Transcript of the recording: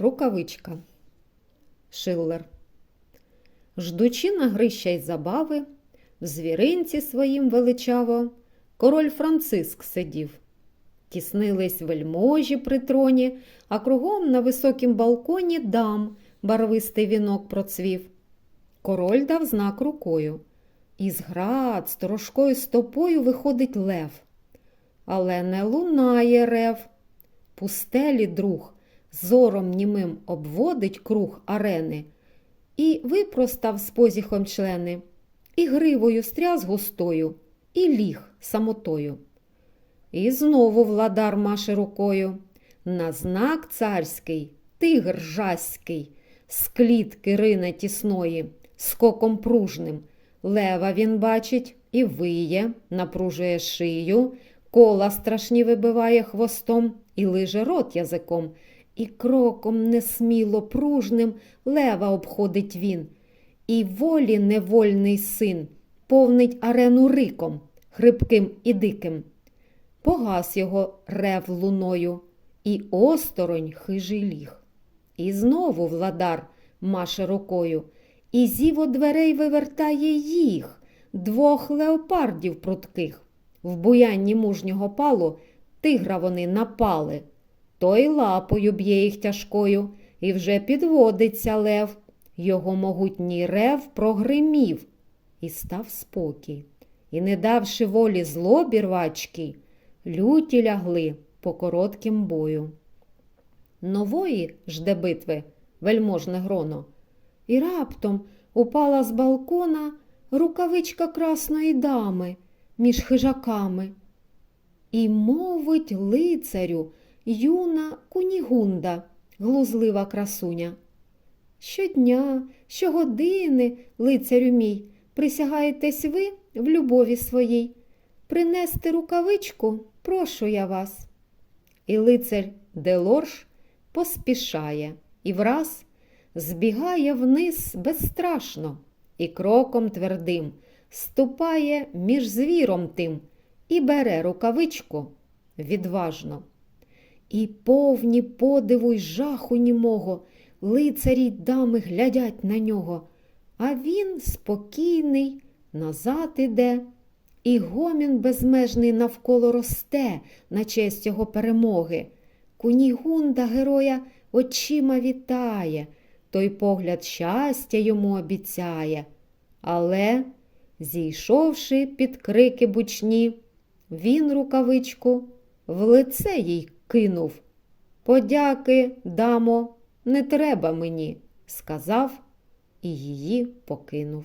Рукавичка Шиллер Ждучи на грища й забави, в звіринці своїм величаво король Франциск сидів. Тіснились вельможі при троні, а кругом на високім балконі дам барвистий вінок процвів. Король дав знак рукою. Із град сторожкою стопою виходить лев. Але не лунає рев. Пустелі друг зором німим обводить круг арени і випростав з позіхом члени, і гривою стряс густою, і ліг самотою. І знову владар маше рукою. На знак царський, тигр жаський, з клітки рине тісної, скоком пружним. Лева він бачить і виє, напружує шию, кола страшні вибиває хвостом і лиже рот язиком, і кроком несміло пружним лева обходить він. І волі невольний син повнить арену риком, хрипким і диким. Погас його рев луною, і осторонь хижий ліг. І знову владар маше рукою, і зіво дверей вивертає їх, двох леопардів прутких. В буянні мужнього палу тигра вони напали. Той лапою б'є їх тяжкою, і вже підводиться лев. Його могутній рев прогримів, і став спокій. І, не давши волі злобі рвачки, люті лягли по коротким бою. Нової жде битви вельможне гроно, і раптом упала з балкона рукавичка красної дами між хижаками. І мовить лицарю юна кунігунда, глузлива красуня. Щодня, щогодини, лицарю мій, присягаєтесь ви в любові своїй. Принести рукавичку, прошу я вас. І лицар Делорж поспішає і враз збігає вниз безстрашно і кроком твердим ступає між звіром тим і бере рукавичку відважно. І повні подиву й жаху німого, лицарі й дами глядять на нього, а він спокійний, назад іде, і гомін безмежний навколо росте на честь його перемоги. Кунігунда героя очима вітає, той погляд щастя йому обіцяє. Але, зійшовши під крики бучні, він рукавичку в лице їй кинув. Подяки, дамо, не треба мені, сказав і її покинув.